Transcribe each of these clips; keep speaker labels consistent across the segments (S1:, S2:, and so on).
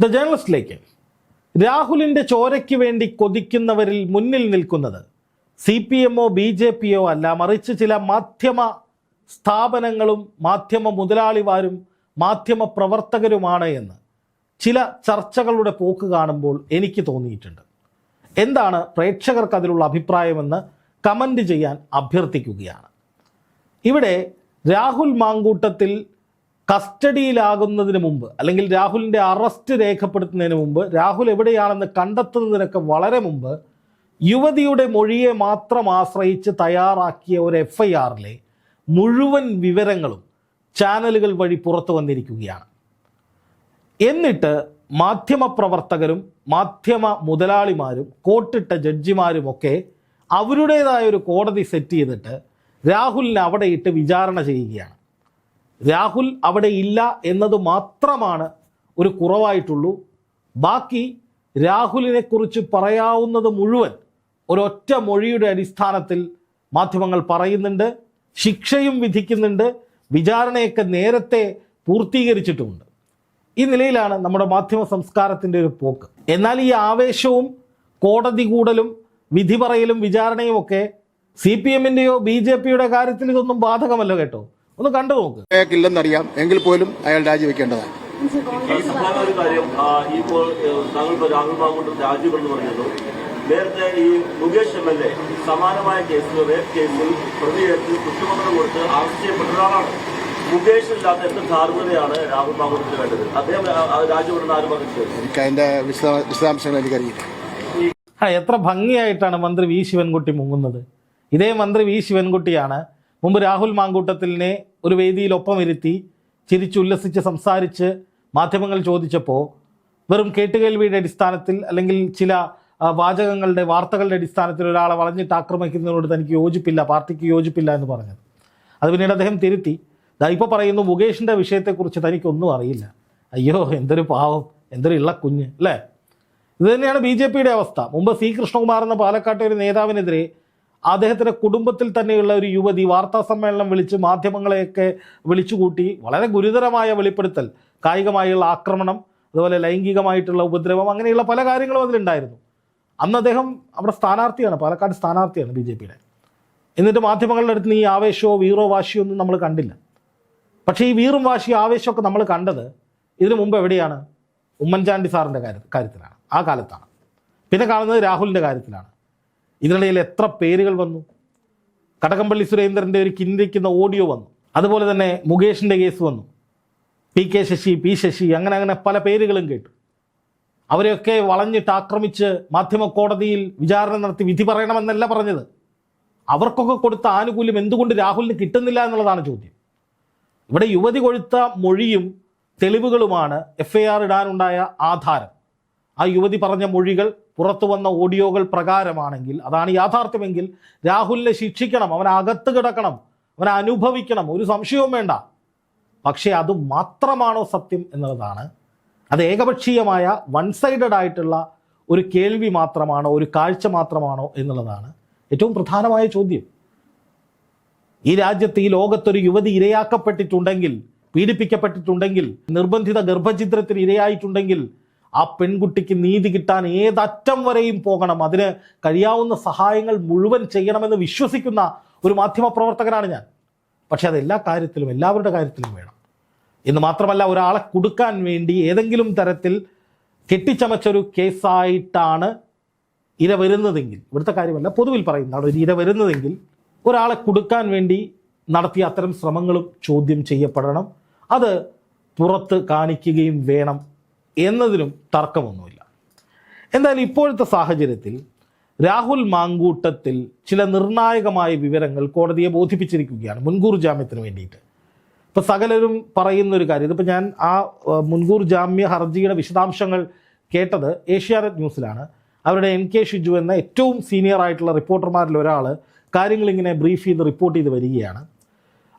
S1: The ജേർണലിസ്റ്റിലേക്ക് രാഹുലിന്റെ ചോരയ്ക്ക് വേണ്ടി കൊതിക്കുന്നവരിൽ മുന്നിൽ നിൽക്കുന്നത് സി പി എമ്മോ ബി ജെ പിയോ അല്ല. മറിച്ച് ചില മാധ്യമ സ്ഥാപനങ്ങളും മാധ്യമ മുതലാളിമാരും മാധ്യമ പ്രവർത്തകരുമാണ് എന്ന് ചില ചർച്ചകളുടെ പോക്ക് കാണുമ്പോൾ എനിക്ക് തോന്നിയിട്ടുണ്ട്. എന്താണ് പ്രേക്ഷകർക്ക് അതിലുള്ള അഭിപ്രായമെന്ന് കമന്റ് ചെയ്യാൻ അഭ്യർത്ഥിക്കുകയാണ്. ഇവിടെ രാഹുൽ മാങ്കൂട്ടത്തിൽ കസ്റ്റഡിയിലാകുന്നതിന് മുമ്പ് അല്ലെങ്കിൽ രാഹുലിന്റെ അറസ്റ്റ് രേഖപ്പെടുത്തുന്നതിന് മുമ്പ് രാഹുൽ എവിടെയാണെന്ന് കണ്ടെത്തുന്നതിനൊക്കെ വളരെ മുമ്പ് യുവതിയുടെ മൊഴിയെ മാത്രം ആശ്രയിച്ച് തയ്യാറാക്കിയ ഒരു എഫ് ഐ ആറിലെ മുഴുവൻ വിവരങ്ങളും ചാനലുകൾ വഴി പുറത്തു വന്നിരിക്കുകയാണ്. എന്നിട്ട് മാധ്യമപ്രവർത്തകരും മാധ്യമ മുതലാളിമാരും കോട്ടിട്ട ജഡ്ജിമാരുമൊക്കെ അവരുടേതായ ഒരു കോടതി സെറ്റ് ചെയ്തിട്ട് രാഹുലിനെ അവിടെ ഇട്ട് വിചാരണ ചെയ്യുകയാണ്. രാഹുൽ അവിടെ ഇല്ല എന്നത് മാത്രമാണ് ഒരു കുറവായിട്ടുള്ളൂ. ബാക്കി രാഹുലിനെക്കുറിച്ച് പറയാവുന്നത് മുഴുവൻ ഒരൊറ്റ മൊഴിയുടെ അടിസ്ഥാനത്തിൽ മാധ്യമങ്ങൾ പറയുന്നുണ്ട് ശിക്ഷയും വിധിക്കുന്നുണ്ട് വിചാരണയൊക്കെ നേരത്തെ പൂർത്തീകരിച്ചിട്ടുമുണ്ട്. ഈ നിലയിലാണ് നമ്മുടെ മാധ്യമ സംസ്കാരത്തിന്റെ ഒരു പോക്ക്. എന്നാൽ ഈ ആവേശവും കോടതി കൂടലും വിധി പറയലും വിചാരണയും ഒക്കെ സി പി എമ്മിന്റെയോ ബി ജെ പിയുടെ കാര്യത്തിൽ ഇതൊന്നും ബാധകമല്ല കേട്ടോ. ഒന്ന് കണ്ടു നോക്ക്.
S2: അയാൾക്കില്ലെന്നറിയാം. എങ്കിൽ പോലും അയാൾ രാജിവെക്കേണ്ടതാണ്.
S3: ഒരു കാര്യം ഈ ഇപ്പോൾ താങ്കൾ രാഹുൽ മാങ്കൂട്ടം രാജീവെന്ന് പറഞ്ഞല്ലോ നേരത്തെ ഈ മുകേഷ് എം എൽ എ സമാനമായ കേസിൽ റേപ്പ് കേസിൽ പ്രതിയേറ്റ് കുറ്റപത്രം കൊടുത്ത് അറസ്റ്റ് ചെയ്യപ്പെട്ട ഒരാളാണ്. മുകേഷ് ഇല്ലാത്ത എന്ത് ധാർമ്മികതയാണ് രാഹുൽ ബാബുവിന് വേണ്ടത്? അദ്ദേഹം രാജിവിടുന്ന ആരും പറഞ്ഞിട്ടില്ല
S2: എനിക്ക് അതിന്റെ വിശദ വിശദാംശങ്ങൾ എനിക്കറിയില്ല.
S1: ആ എത്ര ഭംഗിയായിട്ടാണ് മന്ത്രി വി ശിവൻകുട്ടി മുങ്ങുന്നത്. ഇതേ മന്ത്രി വി ശിവൻകുട്ടിയാണ് മുമ്പ് രാഹുൽ മാങ്കൂട്ടത്തിലിനെ ഒരു വേദിയിൽ ഒപ്പം ഇരുത്തി ചിരിച്ചുല്ലസിച്ച് സംസാരിച്ച് മാധ്യമങ്ങൾ ചോദിച്ചപ്പോൾ വെറും കേട്ടുകേൾവിയുടെ അടിസ്ഥാനത്തിൽ അല്ലെങ്കിൽ ചില വാചകങ്ങളുടെ വാർത്തകളുടെ അടിസ്ഥാനത്തിൽ ഒരാളെ വളഞ്ഞിട്ട് ആക്രമിക്കുന്നതിനോട് തനിക്ക് യോജിപ്പില്ല പാർട്ടിക്ക് യോജിപ്പില്ല എന്ന് പറഞ്ഞത്. അത് പിന്നീട് അദ്ദേഹം തിരുത്തി. ദാ ഇപ്പോൾ പറയുന്നു മുകേഷിന്റെ വിഷയത്തെക്കുറിച്ച് തനിക്കൊന്നും അറിയില്ല. അയ്യോ എന്തൊരു പാവം എന്തൊരു ഇള്ള കുഞ്ഞ് അല്ലേ? ഇത് തന്നെയാണ് ബി ജെ പിയുടെ അവസ്ഥ. മുമ്പ് സി കൃഷ്ണകുമാർ എന്ന പാലക്കാട്ടെ ഒരു നേതാവിനെതിരെ അദ്ദേഹത്തിന്റെ കുടുംബത്തിൽ തന്നെയുള്ള ഒരു യുവതി വാർത്താ സമ്മേളനം വിളിച്ച് മാധ്യമങ്ങളെയൊക്കെ വിളിച്ചുകൂട്ടി വളരെ ഗുരുതരമായ വെളിപ്പെടുത്തൽ കായികമായുള്ള ആക്രമണം അതുപോലെ ലൈംഗികമായിട്ടുള്ള ഉപദ്രവം അങ്ങനെയുള്ള പല കാര്യങ്ങളും അതിലുണ്ടായിരുന്നു. അന്ന് അദ്ദേഹം അവിടെ സ്ഥാനാർത്ഥിയാണ് പാലക്കാട് സ്ഥാനാർത്ഥിയാണ് ബി ജെ പിയുടെ. എന്നിട്ട് മാധ്യമങ്ങളുടെ അടുത്ത് ഈ ആവേശമോ വീറോ വാശിയോ ഒന്നും നമ്മൾ കണ്ടില്ല. പക്ഷേ ഈ വീറും വാശിയും ആവേശമൊക്കെ നമ്മൾ കണ്ടത് ഇതിനു മുമ്പ് എവിടെയാണ്? ഉമ്മൻചാണ്ടി സാറിന്റെ കാര്യ കാര്യത്തിലാണ് ആ കാലത്താണ്. പിന്നെ കാണുന്നത് രാഹുലിന്റെ കാര്യത്തിലാണ്. ഇതിനിടയിൽ എത്ര പേരുകൾ വന്നു? കടകംപള്ളി സുരേന്ദ്രന്റെ ഒരു കിന്തിക്കുന്ന ഓഡിയോ വന്നു. അതുപോലെ തന്നെ മുകേഷിന്റെ കേസ് വന്നു. P K Sasi P Sasi അങ്ങനെ അങ്ങനെ പല പേരുകളും കേട്ടു. അവരെയൊക്കെ വളഞ്ഞിട്ട് ആക്രമിച്ച് മാധ്യമ കോടതിയിൽ വിചാരണ നടത്തി വിധി പറയണമെന്നല്ല പറഞ്ഞത്. അവർക്കൊക്കെ കൊടുത്ത ആനുകൂല്യം എന്തുകൊണ്ട് രാഹുലിന് കിട്ടുന്നില്ല എന്നുള്ളതാണ് ചോദ്യം. ഇവിടെ യുവതി കൊഴുത്ത മൊഴിയും തെളിവുകളുമാണ് എഫ് ഐ ആർ ഇടാനുണ്ടായ ആധാരം. ആ യുവതി പറഞ്ഞ മൊഴികൾ പുറത്തു വന്ന ഓഡിയോകൾ പ്രകാരമാണെങ്കിൽ അതാണ് യാഥാർത്ഥ്യമെങ്കിൽ രാഹുലിനെ ശിക്ഷിക്കണം അവൻ അകത്ത് കിടക്കണം അവനെ അനുഭവിക്കണം ഒരു സംശയവും വേണ്ട. പക്ഷേ അത് മാത്രമാണോ സത്യം എന്നുള്ളതാണ്. അത് ഏകപക്ഷീയമായ വൺ സൈഡഡ് ആയിട്ടുള്ള ഒരു കേൾവി മാത്രമാണോ ഒരു കാഴ്ച മാത്രമാണോ എന്നുള്ളതാണ് ഏറ്റവും പ്രധാനമായ ചോദ്യം. ഈ രാജ്യത്ത് ഈ ലോകത്തൊരു യുവതി ഇരയാക്കപ്പെട്ടിട്ടുണ്ടെങ്കിൽ പീഡിപ്പിക്കപ്പെട്ടിട്ടുണ്ടെങ്കിൽ നിർബന്ധിത ഗർഭഛിദ്രത്തിന് ഇരയായിട്ടുണ്ടെങ്കിൽ ആ പെൺകുട്ടിക്ക് നീതി കിട്ടാൻ ഏതറ്റം വരെയും പോകണം. അതിന് കഴിയാവുന്ന സഹായങ്ങൾ മുഴുവൻ ചെയ്യണമെന്ന് വിശ്വസിക്കുന്ന ഒരു മാധ്യമ പ്രവർത്തകനാണ് ഞാൻ. പക്ഷെ അത് എല്ലാ കാര്യത്തിലും എല്ലാവരുടെ കാര്യത്തിലും വേണം. എന്ന് മാത്രമല്ല ഒരാളെ കൊടുക്കാൻ വേണ്ടി ഏതെങ്കിലും തരത്തിൽ കെട്ടിച്ചമച്ചൊരു കേസായിട്ടാണ് ഇര വരുന്നതെങ്കിൽ ഇവിടുത്തെ കാര്യമല്ല പൊതുവിൽ പറയുന്നതാണ് ഒരു ഇര വരുന്നതെങ്കിൽ ഒരാളെ കൊടുക്കാൻ വേണ്ടി നടത്തിയ അത്തരം ശ്രമങ്ങളും ചോദ്യം ചെയ്യപ്പെടണം. അത് പുറത്ത് കാണിക്കുകയും വേണം. എന്നതിനും തർക്കമൊന്നുമില്ല. എന്നാൽ ഇപ്പോഴത്തെ സാഹചര്യത്തിൽ രാഹുൽ മാങ്കൂട്ടത്തിൽ ചില നിർണായകമായ വിവരങ്ങൾ കോടതിയെ ബോധിപ്പിച്ചിരിക്കുകയാണ് മുൻകൂർ ജാമ്യത്തിന് വേണ്ടിയിട്ട്. ഇപ്പോൾ സകലരും പറയുന്ന ഒരു കാര്യം ഇതിപ്പോൾ ഞാൻ ആ മുൻകൂർ ജാമ്യ ഹർജിയുടെ വിശദാംശങ്ങൾ കേട്ടത് ഏഷ്യാനെറ്റ് ന്യൂസിലാണ്. അവരുടെ എൻ കെ ഷിജു എന്ന ഏറ്റവും സീനിയർ ആയിട്ടുള്ള റിപ്പോർട്ടർമാരിൽ ഒരാൾ കാര്യങ്ങളിങ്ങനെ ബ്രീഫ് ചെയ്ത് റിപ്പോർട്ട് ചെയ്ത് വരികയാണ്.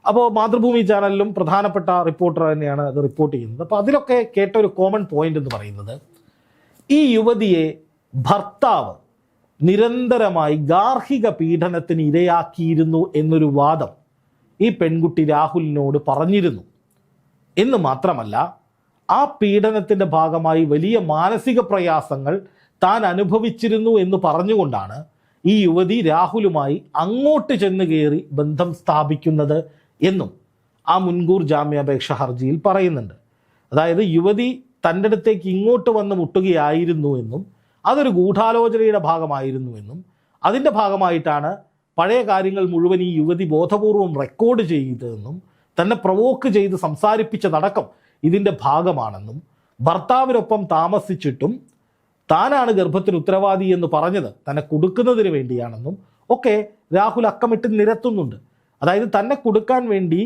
S1: അപ്പോൾ മാതൃഭൂമി ചാനലിലും പ്രധാനപ്പെട്ട റിപ്പോർട്ടർ തന്നെയാണ് അത് റിപ്പോർട്ട് ചെയ്യുന്നത്. അപ്പോൾ അതിലൊക്കെ കേട്ട ഒരു കോമൺ പോയിന്റ് എന്ന് പറയുന്നത് ഈ യുവതിയെ ഭർത്താവ് നിരന്തരമായി ഗാർഹിക പീഡനത്തിന് ഇരയാക്കിയിരുന്നു എന്നൊരു വാദം ഈ പെൺകുട്ടി രാഹുലിനോട് പറഞ്ഞിരുന്നു. എന്ന് മാത്രമല്ല ആ പീഡനത്തിന്റെ ഭാഗമായി വലിയ മാനസിക പ്രയാസങ്ങൾ താൻ അനുഭവിച്ചിരുന്നു എന്ന് പറഞ്ഞുകൊണ്ടാണ് ഈ യുവതി രാഹുലുമായി അങ്ങോട്ട് ചെന്ന് കയറി ബന്ധം സ്ഥാപിക്കുന്നത് എന്നും ആ മുൻകൂർ ജാമ്യാപേക്ഷ ഹർജിയിൽ പറയുന്നുണ്ട്. അതായത് യുവതി തന്റെ അടുത്തേക്ക് ഇങ്ങോട്ട് വന്ന് മുട്ടുകയായിരുന്നു എന്നും അതൊരു ഗൂഢാലോചനയുടെ ഭാഗമായിരുന്നു എന്നും അതിന്റെ ഭാഗമായിട്ടാണ് പഴയ കാര്യങ്ങൾ മുഴുവൻ ഈ യുവതി ബോധപൂർവം റെക്കോർഡ് ചെയ്തതെന്നും തന്നെ പ്രവോക്ക് ചെയ്ത് സംസാരിപ്പിച്ചതടക്കം ഇതിന്റെ ഭാഗമാണെന്നും ഭർത്താവിനൊപ്പം താമസിച്ചിട്ടും താനാണ് ഗർഭത്തിന് ഉത്തരവാദി എന്ന് പറഞ്ഞത് തന്നെ കൊടുക്കുന്നതിന് വേണ്ടിയാണെന്നും ഒക്കെ രാഹുൽ അക്കമിട്ട് നിരത്തുന്നുണ്ട്. അതായത് തന്നെ കൊടുക്കാൻ വേണ്ടി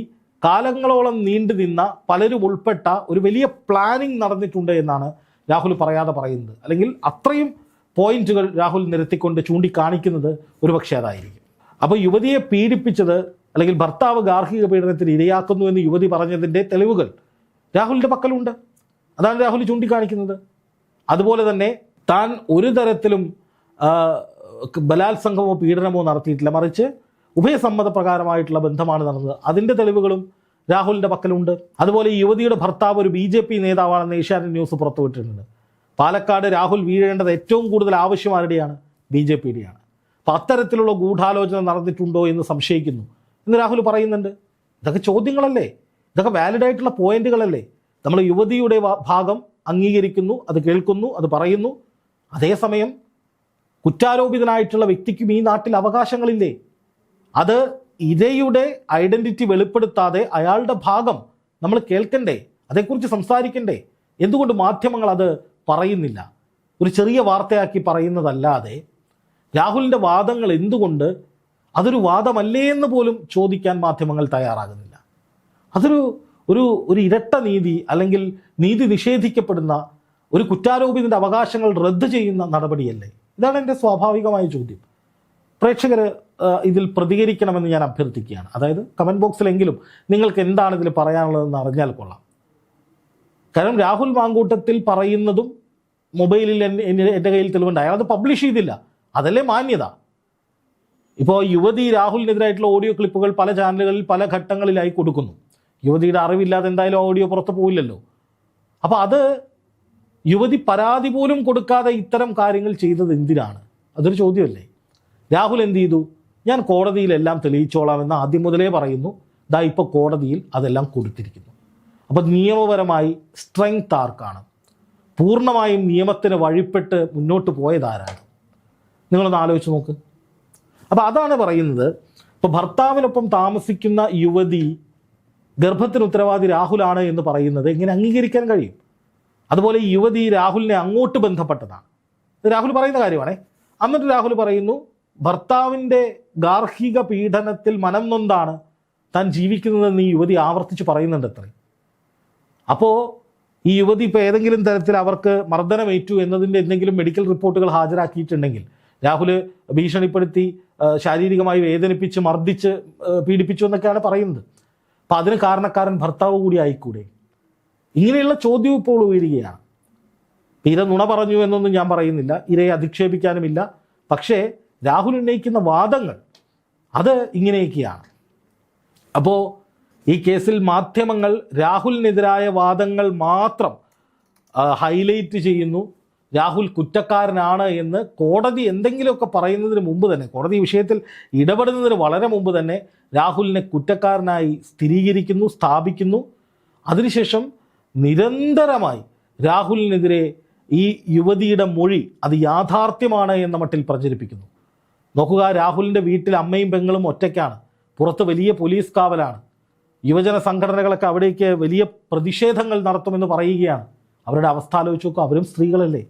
S1: കാലങ്ങളോളം നീണ്ടു നിന്ന പലരും ഉൾപ്പെട്ട ഒരു വലിയ പ്ലാനിങ് നടന്നിട്ടുണ്ട് എന്നാണ് രാഹുൽ പറയാതെ പറയുന്നത്. അല്ലെങ്കിൽ അത്രയും പോയിന്റുകൾ രാഹുൽ നിരത്തിക്കൊണ്ട് ചൂണ്ടിക്കാണിക്കുന്നത് ഒരുപക്ഷെ അതായിരിക്കും. അപ്പോൾ യുവതിയെ പീഡിപ്പിച്ചത് അല്ലെങ്കിൽ ഭർത്താവ് ഗാർഹിക പീഡനത്തിന് ഇരയാക്കുന്നു എന്ന് യുവതി പറഞ്ഞതിന്റെ തെളിവുകൾ രാഹുലിന്റെ പക്കലുണ്ട്. അതാണ് രാഹുൽ ചൂണ്ടിക്കാണിക്കുന്നത്. അതുപോലെ തന്നെ താൻ ഒരു തരത്തിലും ബലാത്സംഗമോ പീഡനമോ നടത്തിയിട്ടില്ല. മറിച്ച് ഉഭയസമ്മതപ്രകാരമായിട്ടുള്ള ബന്ധമാണ് നടന്നത്. അതിന്റെ തെളിവുകളും രാഹുലിന്റെ പക്കലുണ്ട്. അതുപോലെ ഈ യുവതിയുടെ ഭർത്താവ് ഒരു ബി ജെ പി നേതാവാണെന്ന് ഏഷ്യാനെറ്റ് ന്യൂസ് പുറത്തുവിട്ടിട്ടുണ്ട്. പാലക്കാട് രാഹുൽ വീഴേണ്ടത് ഏറ്റവും കൂടുതൽ ആവശ്യം ആരുടെയാണ്? ബി ജെ പിയുടെയാണ്. അപ്പം അത്തരത്തിലുള്ള ഗൂഢാലോചന നടന്നിട്ടുണ്ടോ എന്ന് സംശയിക്കുന്നു. എന്ന് രാഹുൽ പറയുന്നുണ്ട്. ഇതൊക്കെ ചോദ്യങ്ങളല്ലേ? ഇതൊക്കെ വാലിഡ് ആയിട്ടുള്ള പോയിന്റുകളല്ലേ? നമ്മൾ യുവതിയുടെ ഭാഗം അംഗീകരിക്കുന്നു അത് കേൾക്കുന്നു അത് പറയുന്നു. അതേസമയം കുറ്റാരോപിതനായിട്ടുള്ള വ്യക്തിക്കും ഈ നാട്ടിൽ അവകാശങ്ങളില്ലേ? അത് ഇരയുടെ ഐഡന്റിറ്റി വെളിപ്പെടുത്താതെ അയാളുടെ ഭാഗം നമ്മൾ കേൾക്കണ്ടേ? അതേക്കുറിച്ച് സംസാരിക്കണ്ടേ? എന്തുകൊണ്ട് മാധ്യമങ്ങൾ അത് പറയുന്നില്ല? ഒരു ചെറിയ വാർത്തയാക്കി പറയുന്നതല്ലാതെ രാഹുലിന്റെ വാദങ്ങൾ എന്തുകൊണ്ട് അതൊരു വാദമല്ലേ എന്ന് പോലും ചോദിക്കാൻ മാധ്യമങ്ങൾ തയ്യാറാകുന്നില്ല. അതൊരു ഒരു ഒരു ഇരട്ട നീതി അല്ലെങ്കിൽ നീതി നിഷേധിക്കപ്പെടുന്ന ഒരു കുറ്റാരോപിതന്റെ അവകാശങ്ങൾ റദ്ദ് ചെയ്യുന്ന നടപടിയല്ലേ? ഇതാണ് എന്റെ സ്വാഭാവികമായ ചോദ്യം. പ്രേക്ഷകർ ഇതിൽ പ്രതികരിക്കണമെന്ന് ഞാൻ അഭ്യർത്ഥിക്കുകയാണ്. അതായത് കമന്റ് ബോക്സിലെങ്കിലും നിങ്ങൾക്ക് എന്താണ് ഇതിൽ പറയാനുള്ളതെന്ന് അറിഞ്ഞാൽ കൊള്ളാം. കാരണം രാഹുൽ മാങ്കൂട്ടത്തിൽ പറയുന്നതും മൊബൈലിൽ എൻ- എന്റെ കയ്യിൽ തെളിവുണ്ട്. അയാൾ അത് പബ്ലിഷ് ചെയ്തില്ല. അതല്ലേ മാന്യത? ഇപ്പോൾ യുവതി രാഹുലിനെതിരായിട്ടുള്ള ഓഡിയോ ക്ലിപ്പുകൾ പല ചാനലുകളിൽ പല ഘട്ടങ്ങളിലായി കൊടുക്കുന്നു. യുവതിയുടെ അറിവില്ലാതെ എന്തായാലും ഓഡിയോ പുറത്ത് പോവില്ലല്ലോ. അപ്പോൾ അത് യുവതി പരാതി പോലും കൊടുക്കാതെ ഇത്തരം കാര്യങ്ങൾ ചെയ്തത് എന്തിനാണ്? അതൊരു ചോദ്യമല്ലേ? രാഹുൽ എന്ത് ചെയ്തു? ഞാൻ കോടതിയിലെല്ലാം തെളിയിച്ചോളാമെന്ന് ആദ്യം മുതലേ പറയുന്നു. ദാ ഇപ്പോൾ കോടതിയിൽ അതെല്ലാം കൊടുത്തിരിക്കുന്നു. അപ്പോൾ നിയമപരമായി സ്ട്രെങ്ത് ആർക്കാണ്? പൂർണമായും നിയമത്തിന് വഴിപ്പെട്ട് മുന്നോട്ട് പോയതാരാണ് നിങ്ങളൊന്ന് ആലോചിച്ച് നോക്ക്. അപ്പോൾ അതാണ് പറയുന്നത്. ഇപ്പോൾ ഭർത്താവിനൊപ്പം താമസിക്കുന്ന യുവതി ഗർഭത്തിന് ഉത്തരവാദി രാഹുലാണ് എന്ന് പറയുന്നത് എങ്ങനെ അംഗീകരിക്കാൻ കഴിയും? അതുപോലെ യുവതി രാഹുലിനെ അങ്ങോട്ട് ബന്ധപ്പെട്ടതാണ്. രാഹുൽ പറയുന്ന കാര്യമാണേ. എന്നിട്ട് രാഹുൽ പറയുന്നു ഭർത്താവിന്റെ ഗാർഹിക പീഡനത്തിൽ മനം നൊന്താണ് താൻ ജീവിക്കുന്നതെന്ന് ഈ യുവതി ആവർത്തിച്ച് പറയുന്നുണ്ട് അത്രേ. അപ്പോൾ ഈ യുവതി ഇപ്പോൾ ഏതെങ്കിലും തരത്തിൽ അവർക്ക് മർദ്ദനമേറ്റു എന്നതിന്റെ എന്തെങ്കിലും മെഡിക്കൽ റിപ്പോർട്ടുകൾ ഹാജരാക്കിയിട്ടുണ്ടെങ്കിൽ രാഹുൽ ഭീഷണിപ്പെടുത്തി ശാരീരികമായി വേദനിപ്പിച്ച് മർദ്ദിച്ച് പീഡിപ്പിച്ചു എന്നൊക്കെയാണ് പറയുന്നത്. അപ്പം അതിന് കാരണക്കാരൻ ഭർത്താവ് കൂടി ആയിക്കൂടെ? ഇങ്ങനെയുള്ള ചോദ്യം ഇപ്പോൾ ഉയരുകയാണ്. ഇര നുണ പറഞ്ഞു എന്നൊന്നും ഞാൻ പറയുന്നില്ല. ഇരയെ അധിക്ഷേപിക്കാനുമില്ല. പക്ഷേ രാഹുൽ ഉന്നയിക്കുന്ന വാദങ്ങൾ അത് ഇങ്ങനെയൊക്കെയാണ്. അപ്പോൾ ഈ കേസിൽ മാധ്യമങ്ങൾ രാഹുലിനെതിരായ വാദങ്ങൾ മാത്രം ഹൈലൈറ്റ് ചെയ്യുന്നു. രാഹുൽ കുറ്റക്കാരനാണ് എന്ന് കോടതി എന്തെങ്കിലുമൊക്കെ പറയുന്നതിന് മുമ്പ് തന്നെ കോടതി വിഷയത്തിൽ ഇടപെടുന്നതിന് വളരെ മുമ്പ് തന്നെ രാഹുലിനെ കുറ്റക്കാരനായി സ്ഥിരീകരിക്കുന്നു സ്ഥാപിക്കുന്നു. അതിനുശേഷം നിരന്തരമായി രാഹുലിനെതിരെ ഈ യുവതിയുടെ മൊഴി അത് യാഥാർത്ഥ്യമാണ് എന്ന മട്ടിൽ പ്രചരിപ്പിക്കുന്നു. നോക്കുക രാഹുലിന്റെ വീട്ടിൽ അമ്മയും പെങ്ങളും ഒറ്റയ്ക്കാണ്. പുറത്ത് വലിയ പോലീസ് കാവലാണ്. യുവജന സംഘടനകളൊക്കെ അവിടേക്ക് വലിയ പ്രതിഷേധങ്ങൾ നടത്തുമെന്ന് പറയുകയാണ്. അവരുടെ അവസ്ഥ ആലോചിച്ച് നോക്കുക അവരും സ്ത്രീകളല്ലേ?